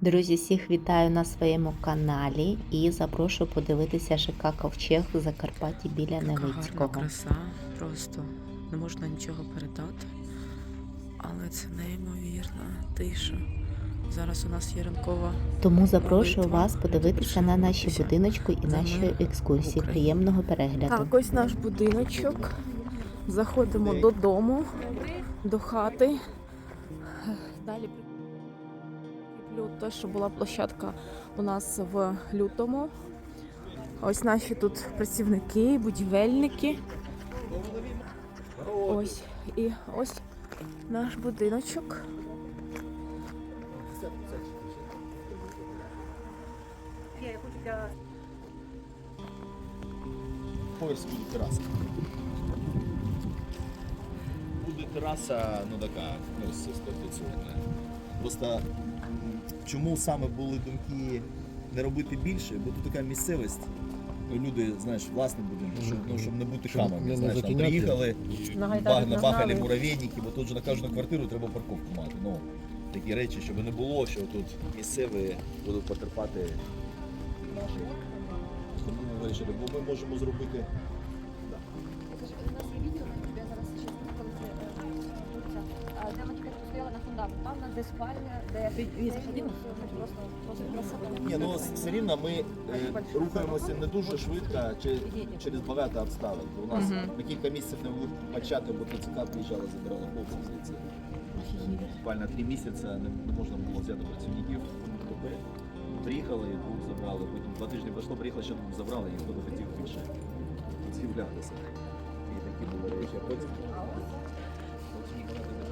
Друзі, всіх вітаю на своєму каналі і запрошую подивитися ЖК Ковчег в Закарпатті біля Невицького. краса, просто не можна нічого передати. Але це неймовірна тиша. Зараз у нас є ранкова. Тому запрошую Молитва. вас подивитися на наші будиночку і наші екскурсії. Приємного перегляду. Так, ось наш будиночок. Заходимо додому, до хати. Далі прикріплю те, що була площадка у нас в лютому. Ось наші тут працівники, будівельники. Ось і ось наш будиночок. буде тераса. Буде тераса, ну така, ну, статуційна. Просто чому саме були думки не робити більше, бо тут така місцевість. Ну, люди, знаєш, власне будинок, щоб, ну, щоб не бути хамами. знаєш, там приїхали, На баг, набахали муравейники, бо тут же на кожну квартиру треба парковку мати. Ну, такі речі, щоб не було, що тут місцеві будуть потерпати наші. Тому ми вирішили, бо ми можемо зробити де спальня, де просто красота. Ні, ну все рівно ми е, рухаємося не дуже швидко чи, через багато обставин. У нас Мгм. на кілька місяців не могли почати, бо ТЦК приїжджала, забирала хлопців звідси. Буквально три місяці не, можна було взяти працівників КП. Приїхали, двох забрали, потім два тижні пройшло, приїхали, ще двох забрали, і хто не хотів більше з'являтися. І такі були речі. А потім.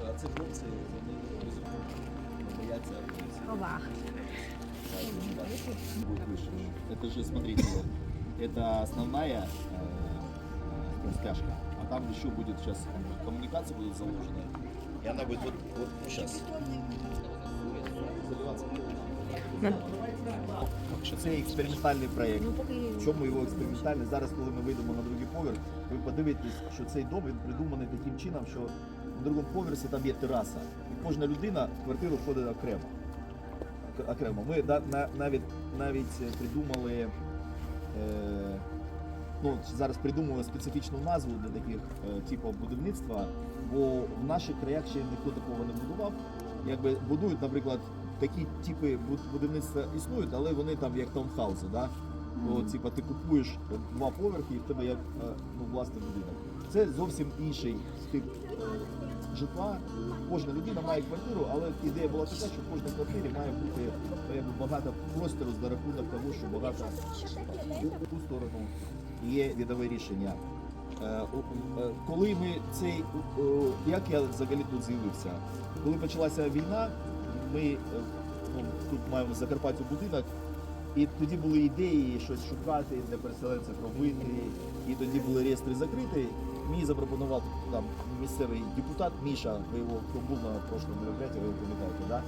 А це хлопці, вони не бояться. будет выше. Это же, смотрите, это основная э, растяжка, а там еще будет сейчас коммуникации будут заложены, и она будет вот, вот сейчас заливаться. Що це експериментальний проєкт. В чому його експериментальний? Зараз, коли ми вийдемо на другий поверх, ви подивитесь, що цей дом він придуманий таким чином, що на другому поверсі там є тераса. І кожна людина в квартиру входить окремо. Окремо. Ми да- на- навіть навіть придумали. Е, ну, зараз придумали специфічну назву для таких е, типів будівництва, бо в наших краях ще ніхто такого не будував. Якби будують, наприклад, такі типи будівництва існують, але вони там як таунхауси, да? То, типа, ти купуєш два поверхи і в тебе як е, ну, власний будинок. Це зовсім інший тип житла. Кожна людина має квартиру, але ідея була така, що в кожній квартирі має бути багато простору за рахунок того, що багато в ту сторону є відове рішення. Е, е, Коли ми цей, е, як я взагалі тут з'явився? Коли почалася війна, ми ну, тут маємо в Закарпаттю будинок, і тоді були ідеї щось шукати, для переселенців робити. І тоді були реєстри закриті. Мені запропонував там місцевий депутат Міша, ви його був на прошлому мероприятии, ви його пам'ятаєте, да?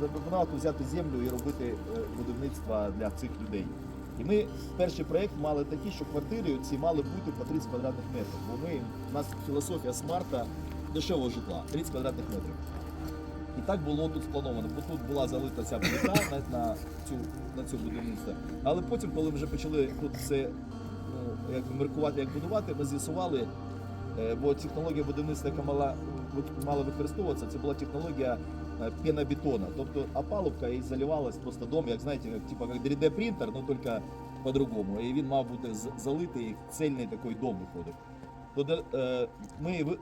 запропонував взяти землю і робити е, будівництво для цих людей. І ми перший проєкт мали такий, що квартири ці мали бути по 30 квадратних метрів. Бо ми, у нас філософія смарта дешевого житла 30 квадратних метрів. І так було тут сплановано, бо тут була залита ця плита на, на, цю, на цю будівництво. Але потім, коли вже почали тут все ну, як міркувати, як будувати, ми з'ясували, е, бо технологія будівництва, яка мала, мала використовуватися, це була технологія е, пенобетона. Тобто опалубка і заливалась просто дом, як знаєте, як, типа, як 3D принтер, але тільки по-другому. І він мав бути залитий, цельний такий дом виходив. Ми,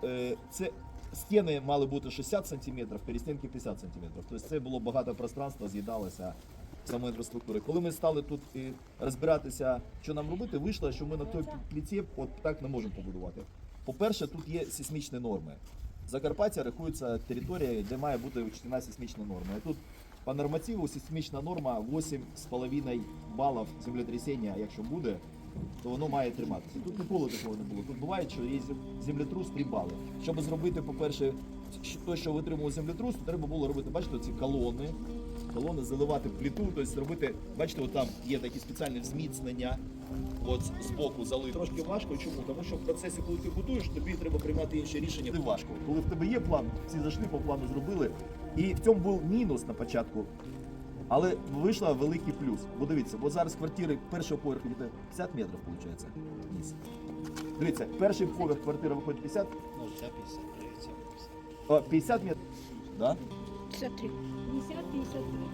це, стіни мали бути 60 см, перестінки 50 см. Тобто це було багато пространства, з'їдалося самої інфраструктури. Коли ми стали тут і розбиратися, що нам робити, вийшло, що ми на той пліці от так не можемо побудувати. По-перше, тут є сейсмічні норми. Закарпаття рахується територією, де має бути учтена сейсмічна норма. І тут по нормативу сейсмічна норма 8,5 балів землетрясіння, якщо буде, то воно має триматися. Тут ніколи такого не було. Тут буває, що є землетрус 3 бали. Щоб зробити, по-перше, те, що витримував землетрус, то треба було робити, бачите, ці колони, колони заливати в плиту, тобто робити, бачите, от там є такі спеціальні зміцнення, от з боку залити. Трошки важко. Чому? Тому що в процесі, коли ти будуєш, тобі треба приймати інші рішення. Це важко. Коли в тебе є план, всі зайшли по плану, зробили. І в цьому був мінус на початку. Але вийшла великий плюс. Бо дивіться, бо зараз квартири першого поверху где 50 метрів, виходить. Дивіться, перший поверх квартира виходить 50, Ну, 53, ця 50. а, 50 метрів. Да?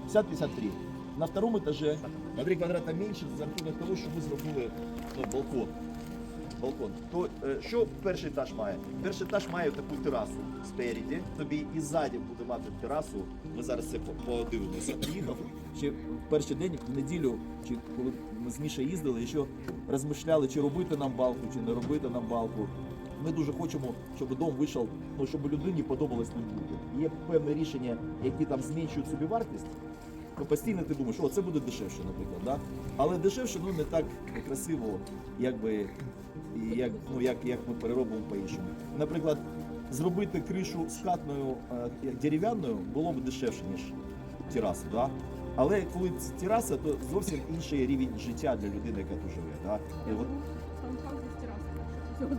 50-53. На втором этаже на 3 квадрата менше за рахунок того, що ми зробили ну, балкон. Балкон. То е, що перший етаж має? Перший етаж має таку терасу спереді, тобі і ззаді буде мати терасу. Ми зараз це по- подивимося. Приїхав ще в перший день, в неділю, чи коли ми з Мішою їздили, ще розмишляли, чи робити нам балку, чи не робити нам балку. Ми дуже хочемо, щоб дом вийшов, ну щоб людині подобалось ним бути. Є певне рішення, які там зменшують собі вартість. Ну, постійно ти думаєш, о, це буде дешевше, наприклад, да? але дешевше ну, не так красиво, як би, як, ну, як, як ми переробимо по-іншому. Наприклад, зробити кришу скатною е, як дерев'яною було б дешевше, ніж тераса. Да? Але коли це тераса, то зовсім інший рівень життя для людини, яка тут живе. Да? І от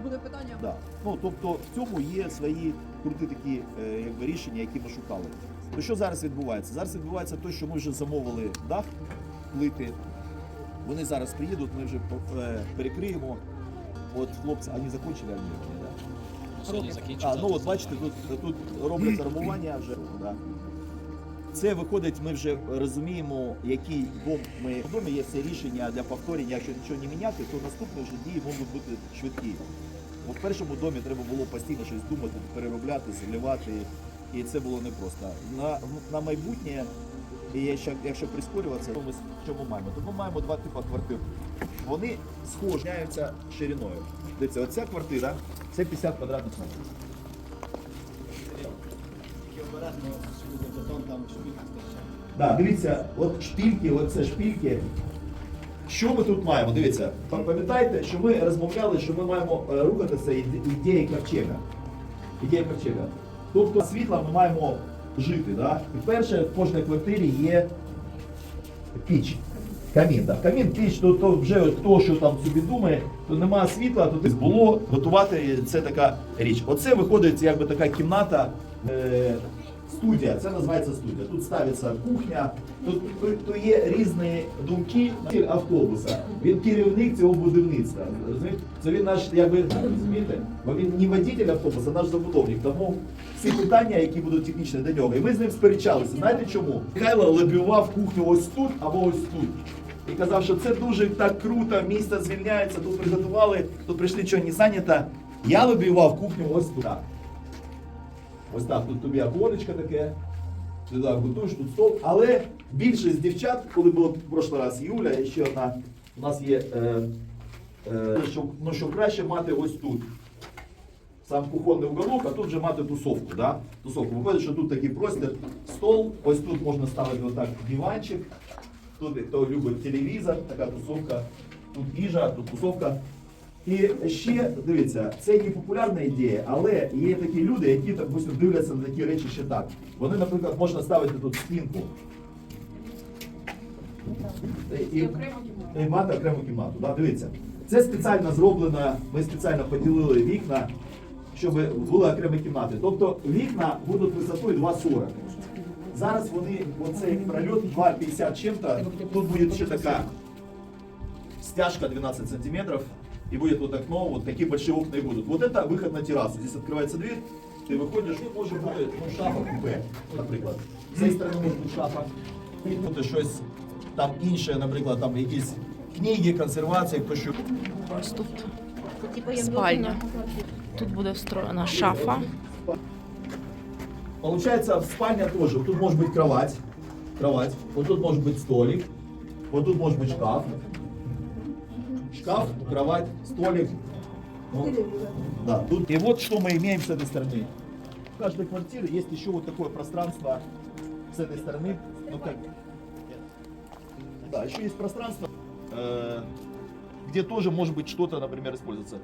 буде питання. Да. Ну, тобто в цьому є свої круті такі е, якби, рішення, які ми шукали. То що зараз відбувається? Зараз відбувається те, що ми вже замовили дах, плити. Вони зараз приїдуть, ми вже е, перекриємо. От хлопці, вони закінчили вони, да? Сьогодні закінчиться. А, ну от бачите, тут, тут робляться армування вже. Да. Це виходить, ми вже розуміємо, який дом ми домі є все рішення для повторення. Якщо нічого не міняти, то наступні вже дії можуть бути швидкі. Бо в першому домі треба було постійно щось думати, переробляти, заливати, і це було непросто. На, на майбутнє, і якщо, якщо прискорюватися, то ми що ми маємо? То ми маємо два типи квартир. Вони схожі міняються шириною. Дивіться, оця квартира це 50 квадратних метрів. Там дивіться, от шпильки, от це шпильки. Що ми тут маємо? Дивіться, пам'ятаєте, що ми розмовляли, що ми маємо е, рухатися іде- ідеєю ковчега. Ідея ковчега. Тобто світла ми маємо жити. Да? І перше, в кожній квартирі є піч. Камін, да. Камін, піч, то, то вже хто що там собі думає, то немає світла, то десь було готувати. Це така річ. Оце виходить якби така кімната. Е, Студія, це називається студія. Тут ставиться кухня, тут, тут, є різні думки автобуса. Він керівник цього будівництва. Це він наш, якби розумієте, бо він не водитель автобуса, а наш забудовник. Тому всі питання, які будуть технічні до нього. І ми з ним сперечалися. Знаєте чому? Михайло лобіював кухню ось тут або ось тут. І казав, що це дуже так круто, місто звільняється, тут приготували, тут прийшли чого не зайнято. Я лобіював кухню ось тут. Ось так, тут тобі оконечко таке, ти так готуєш, тут стол. Але більшість дівчат, коли було в прошлий раз Юля, і ще одна, у нас є, е, е, що, ну, що краще мати ось тут. Сам кухонний уголок, а тут вже мати тусовку. Да? Тусовку. Виходить, що тут такий простір, стол, ось тут можна ставити отак диванчик, тут хто любить телевізор, така тусовка, тут їжа, тут тусовка. І ще дивіться, це не популярна ідея, але є такі люди, які допустим, дивляться на такі речі ще так. Вони, наприклад, можна ставити тут стінку. І, і мати окрему кімнату. Да? Дивіться. Це спеціально зроблено, ми спеціально поділили вікна, щоб були окремі кімнати. Тобто вікна будуть висотою 2,40. Зараз вони, оцей прольот 2,50 чим-то, тут буде ще така стяжка 12 сантиметров, и будет вот окно, вот такие большие окна и будут. Вот это выход на террасу. Здесь открывается дверь, ты выходишь, и може бути ну, шафа купе, наприклад. З цієї сторони може бути шафа. І бути щось там інше, наприклад, там якісь книги, консервація, хто що. Ось тут спальня. Тут буде встроєна шафа. Получается, в спальня тоже. Тут может быть кровать, кровать. Вот тут может быть столик. Вот тут может быть шкаф. Шкаф, кровать, столик. Ну, да, тут. И вот что мы имеем с этой стороны. В каждой квартире есть еще вот такое пространство с этой стороны. Ну как? Да, еще есть пространство, э, где тоже может быть что-то, например, использоваться.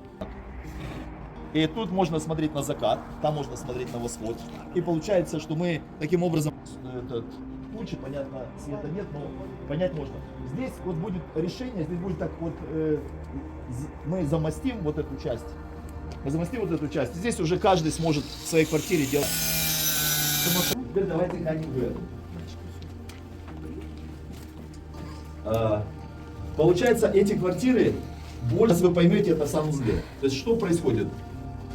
И тут можно смотреть на закат, там можно смотреть на восход. И получается, что мы таким образом этот, тучи, понятно, света нет, но понять можно. Здесь вот будет решение, здесь будет так вот, э, мы замостим вот эту часть. Мы замостим вот эту часть. Здесь уже каждый сможет в своей квартире делать. Теперь давайте глянем. А, Получается, эти квартиры, больше вы поймете это в санузле. То есть, что происходит?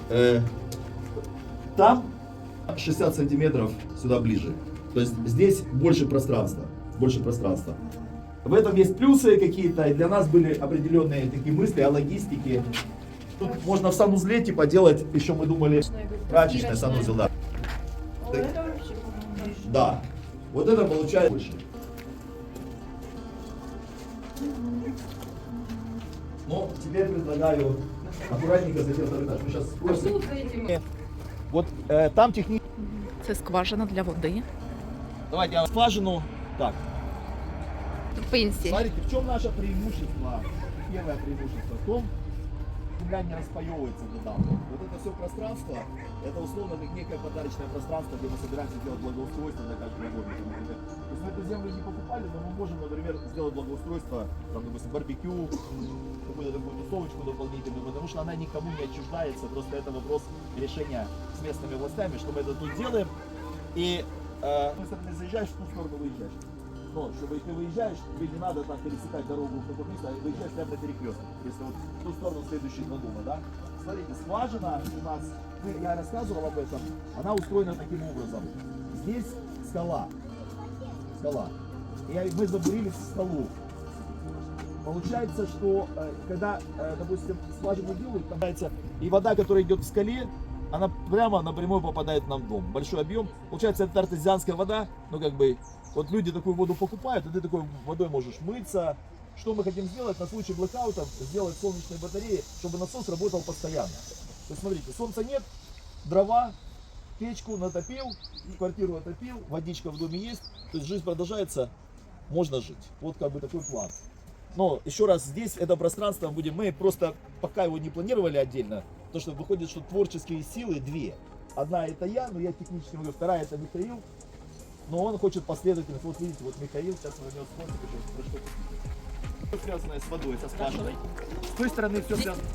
Э, Там 60 сантиметров сюда ближе. То есть, здесь больше пространства. Больше пространства. В этом есть плюсы какие-то, и для нас были определенные такие мысли о логистике. Тут можно в санузле типа делать, еще мы думали, прачечная санузел, да. Да. Вот это получается больше. Но теперь предлагаю аккуратненько зайти на второй этаж. Мы сейчас спросим. Вот э, там технически... Це скважина для води. Давайте я скважину. Так, Пенсії. смотрите, в чем наше преимущество? Первое преимущество в том, земля не распаевывается до дамбы. Вот это все пространство, это условно как некое подарочное пространство, где мы собираемся делать благоустройство для каждого например. То есть мы эту землю не покупали, но мы можем, например, сделать благоустройство, там, допустим, барбекю, какую-то такую тусовочку дополнительную, потому что она никому не отчуждается, просто это вопрос решения с местными властями, что мы это тут делаем. И э, с одной стороны заезжаешь, в ту сторону выезжаешь. Но, чтобы если выезжаешь, тебе не надо там пересекать дорогу в какое место, а выезжаешь прямо на перекресток. Если вот в ту сторону следующие два дома, да? Смотрите, скважина у нас, мы- я рассказывал об этом, она устроена таким образом. Здесь скала. Скала. И мы забурили скалу. Получается, что э, когда, э, допустим, скважину делают, там и вода, которая идет в скале, она прямо напрямую попадает нам в дом. Большой объем. Получается, это артезианская вода, ну как бы, вот люди такую воду покупают, и ты такой водой можешь мыться. Что мы хотим сделать на случай блэкаута? Сделать солнечные батареи, чтобы насос работал постоянно. То есть, смотрите, солнца нет, дрова, печку натопил, квартиру отопил, водичка в доме есть, то есть жизнь продолжается, можно жить. Вот как бы такой план. Но еще раз, здесь это пространство будем, мы просто пока его не планировали отдельно, то что выходит, что творческие силы две. Одна это я, но я технически могу, вторая это Михаил, но он хочет последовательность. Вот видите, вот Михаил, сейчас мы на него смотрим, про что Все связанное с водой, со скважиной. С той стороны все связано.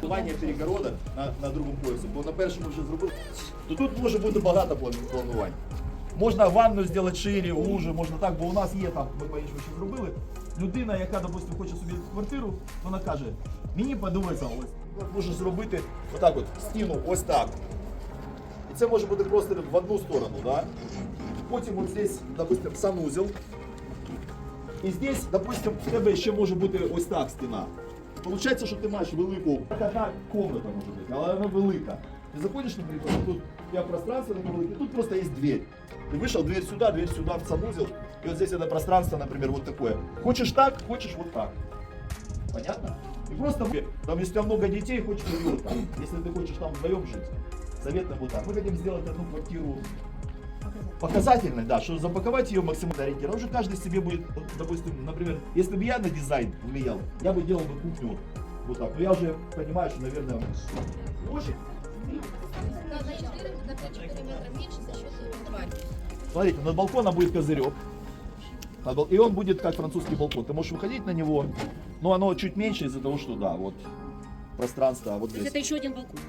Планування перегорода на, на другому поясі, бо на першому вже зробили. То тут може бути багато план- планувань. Можна ванну зробити шире, уже, можна так, бо у нас є там, ми по-іншому ще зробили. Людина, яка, допустим, хоче собі квартиру, вона каже, мені подобається ось. Можеш зробити отак от, стіну ось так. І це може бути просто в одну сторону, да? Потім от здесь, допустим, санузел. І здесь, допустим, в тебе ще може бути ось так стіна. Получається, що ти маєш велику, одна комната може бути, але вона велика. Ти заходиш, наприклад, тут у тебя пространство таке велике, тут просто есть дверь. Ты вышел, дверь сюда, дверь сюда, в санузел, и вот здесь это пространство, например, вот такое. Хочешь так, хочешь вот так. Понятно? И просто, там, если у тебя много детей, хочешь вот так. Если ты хочешь там вдвоем жить, заветно вот так. Мы хотим сделать одну квартиру показательной, да, что запаковать ее максимально ориентированно. Уже каждый себе будет, вот, допустим, например, если бы я на дизайн влиял, я бы делал бы кухню вот так. Но я уже понимаю, что, наверное, очень. Смотрите, над балконом будет козырек. И он будет как французский балкон. Ты можешь выходить на него, но оно чуть меньше из-за того, что да, вот пространство, а вот здесь. Это еще один балкон.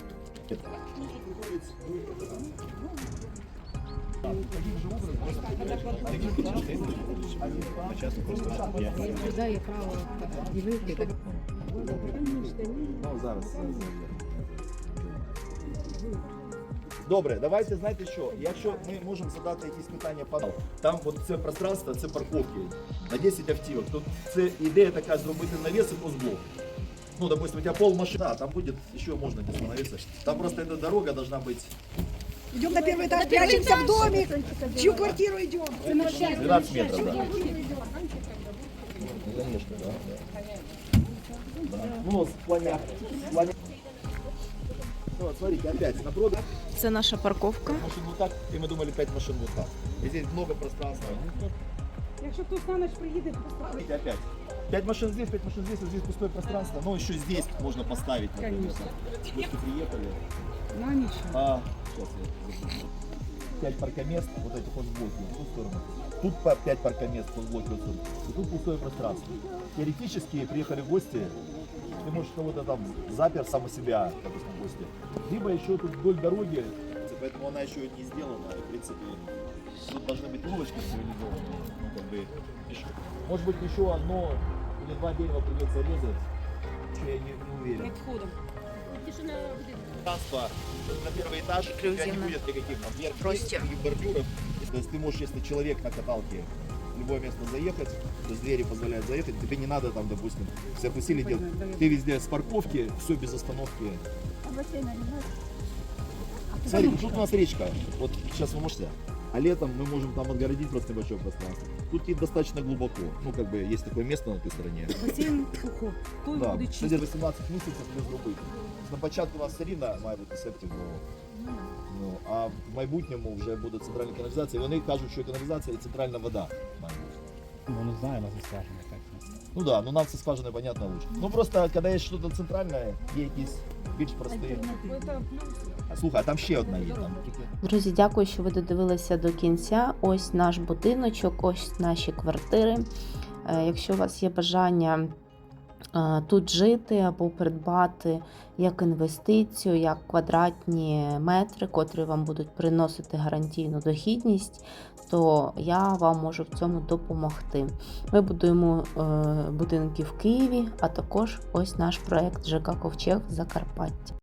Ну, зараз. Добре, давайте знаєте що, якщо ми можемо задати якісь питання пану, там от це пространство, це парковки на 10 автівок. Тут це ідея така зробити навіс і позблок. Ну, допустим, у тебя пол машины, да, там будет еще можно без навеса. Там просто эта дорога должна быть Идем на первый этаж, прячемся в домик. В чью квартиру идем? 12 метров, да. Ну, конечно, да. да. Да. Ну, в плане, в плане... Ну, вот, смотрите, опять, на продаж Це наша парковка. машин вот так, и мы думали 5 машин вот так. И здесь много пространства. Якщо хтось на ніч приїде, поставить. Смотрите, опять. 5 машин здесь, 5 машин здесь, вот здесь пустое пространство. Но еще здесь можно поставить, например. Конечно. Гости приехали. На ніч. А, сейчас я забыл. 5 паркомест, вот эти хозблоки, в ту сторону. Тут 5 паркомест, хозблоки вот тут. И тут пустое пространство. Теоретически приехали гости, ты можешь кого-то там запер сам у себя, допустим, гости. Либо еще тут вдоль дороги, поэтому она еще не сделана. В принципе, тут должны быть улочки цивилизованные. Ну, как бы, может быть еще одно или два дерева придется резать, что я не, не уверен. Пространство на первый этаж не будет никаких там бордюров. То есть ты можешь, если человек на каталке в любое место заехать, то есть двери позволяют заехать, тебе не надо там, допустим, сверхусилий делать. Ты везде с парковки, все без остановки. Смотри, тут у нас речка. Вот сейчас вы можете. А летом мы можем там отгородить просто небольшое пространство. Тут и достаточно глубоко. Ну, как бы есть такое место на той стороне. Басейн сухо. Той Да, буде кстати, 18 місяців не зробити. На початку у нас все рівно має бути септик, бо, Ну, а в майбутньому вже буде центральна каналізація. І вони кажуть, що каналізація і центральна вода має бути. Ну, не знаю, на скважина так. Ну да, ну нам це скважина, понятно, лучше. Ну просто, коли є щось центральне, є якісь більш прості. Слухай, а там ще одна є. Там. Друзі, дякую, що ви додивилися до кінця. Ось наш будиночок, ось наші квартири. Е, Якщо у вас є бажання тут жити або придбати як інвестицію, як квадратні метри, котрі вам будуть приносити гарантійну дохідність, то я вам можу в цьому допомогти. Ми будуємо е, будинки в Києві, а також ось наш проект ЖК Ковчег Закарпаття.